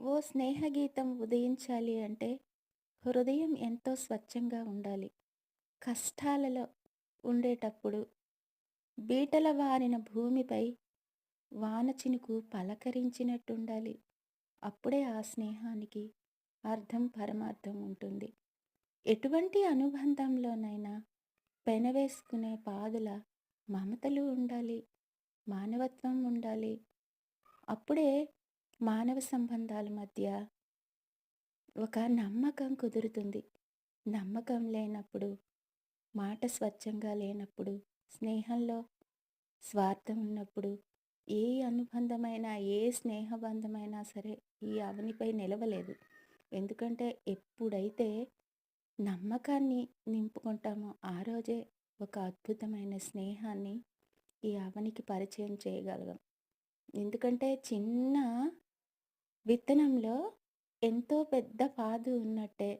ఓ స్నేహగీతం ఉదయించాలి అంటే హృదయం ఎంతో స్వచ్ఛంగా ఉండాలి. కష్టాలలో ఉండేటప్పుడు బీటల వారిన భూమిపై వాన చినుకు పలకరించినట్టుండాలి. అప్పుడే ఆ స్నేహానికి అర్థం, పరమార్థం ఉంటుంది. ఎటువంటి అనుబంధంలోనైనా పెనవేసుకునే పాదుల మమతలు ఉండాలి. మానవత్వం ఉండాలి. అప్పుడే మానవ సంబంధాల మధ్య ఒక నమ్మకం కుదురుతుంది. నమ్మకం లేనప్పుడు, మాట స్వచ్ఛంగా లేనప్పుడు, స్నేహంలో స్వార్థం ఉన్నప్పుడు ఏ అనుబంధమైనా, ఏ స్నేహబంధమైనా సరే ఈ అవనిపై నిలవలేదు. ఎందుకంటే ఎప్పుడైతే నమ్మకాన్ని నింపుకుంటామో ఆ రోజే ఒక అద్భుతమైన స్నేహాన్ని ఈ అవనికి పరిచయం చేయగలం. ఎందుకంటే చిన్న విత్తనంలో ఎంతో పెద్ద పాదు ఉన్నట్టే